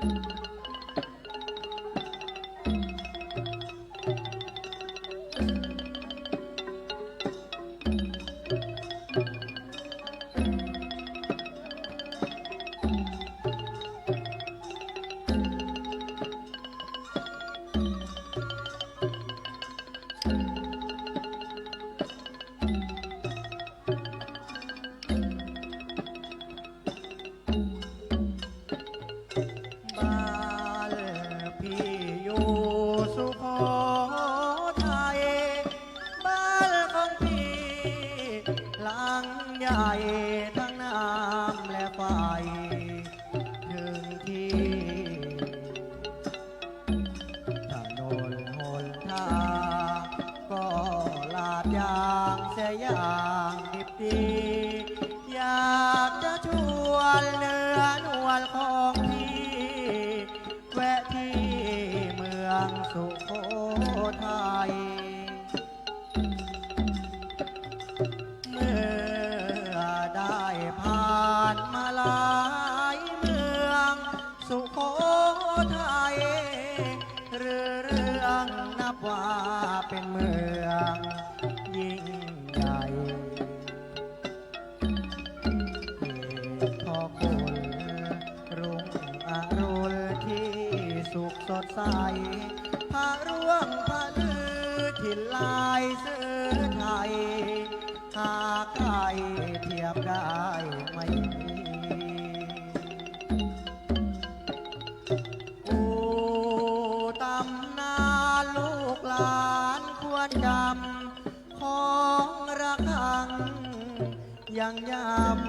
บ้ อยู่สุโขทัยบ้านของพี่หลังใหญ่ทั้งน้ำและไฟถึงที่ถนนหนทางก็ลาดยางเสียอย่างดิบดี ไทยเรื่องนับว่าเป็นเมืองยิ่งใหญ่เหตุพ่อคุณรุ่งอรุณที่สุขสดใสพระร่วงพระลือถิ่ลายเสื้อไทยหากใครเทียบได้ ยังยำ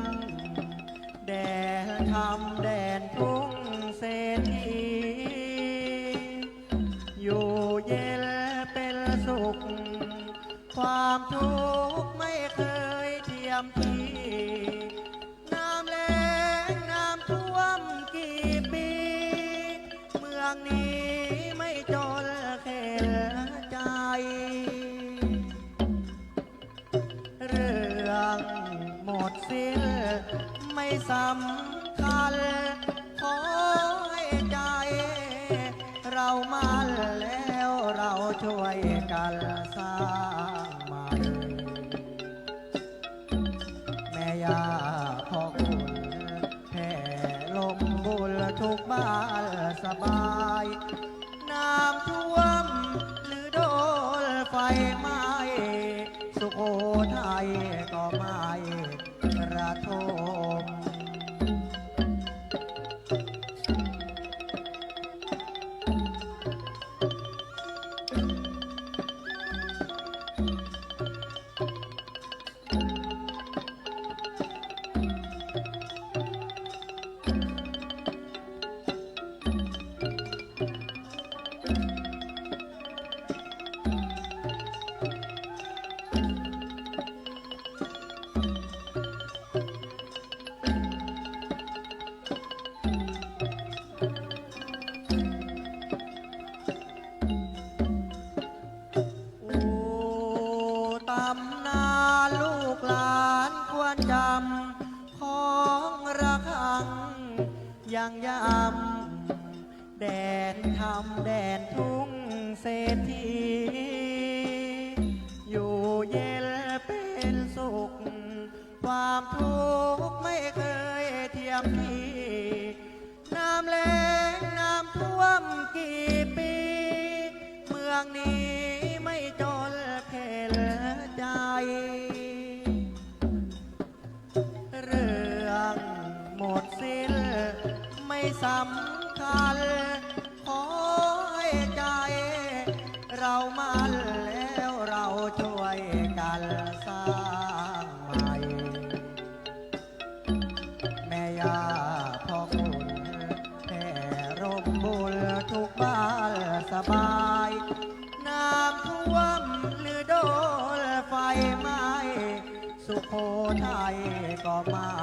สบา แดนทุ่งเศรษฐี อยู่เย็นเป็นสุข ความทุกข์ไม่เคยเทียมทีน้ำแรงน้ำท่วมกี่ปี เมืองนี้ไม่จนเข็นใจ เรื่องหมดสิ้นไม่สำ บุญทุกบ้านสบาย น้ำท่วมหรือโดนไฟไหม้ สุโขทัยก็ไม่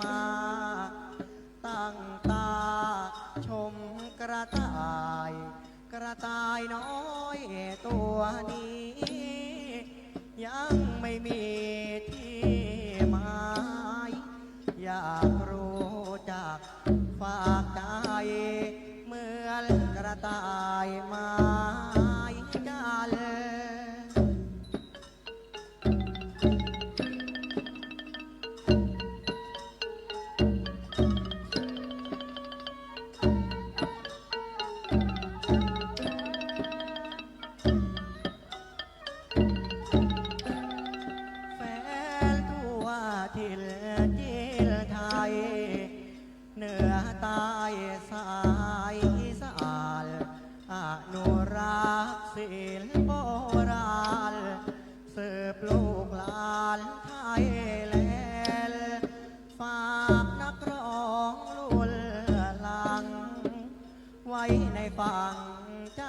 มา ตั้งตาชมกระต่าย กระต่ายน้อยตัวนี้ ยังไม่มีที่หมายอยาก ถิ่นจีนไทย เหนือใต้สายอีสานอนุรักษ์ศิลปโบราณสืบลูกหลานไทยแลฝากนักร้องลุ่นลัง ไว้ในฝั่งใจ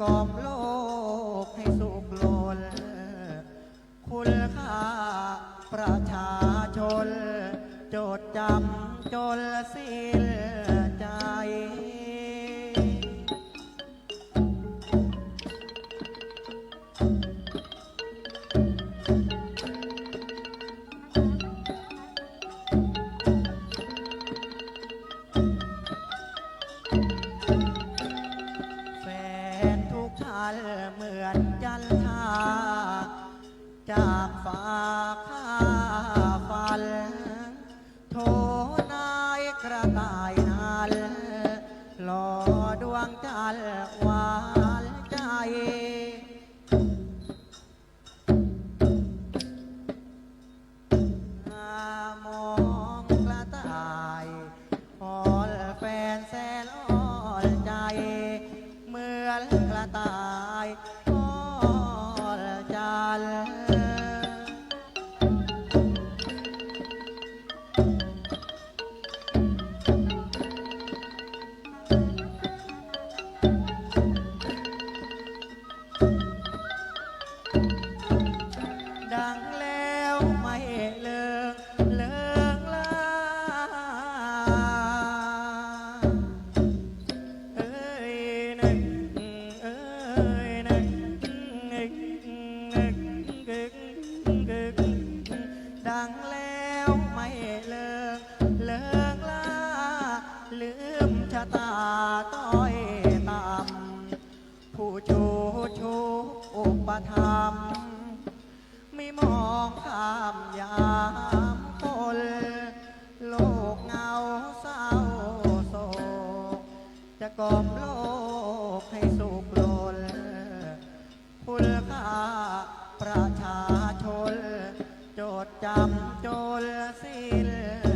Stop. Oh. ปธรรมไม่มองข้ามยามคนโลกเงาเศร้าโศกจะกอบโลกให้สุขลนคุณค่าประชาชนจดจำโจรสิ้น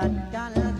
I got it.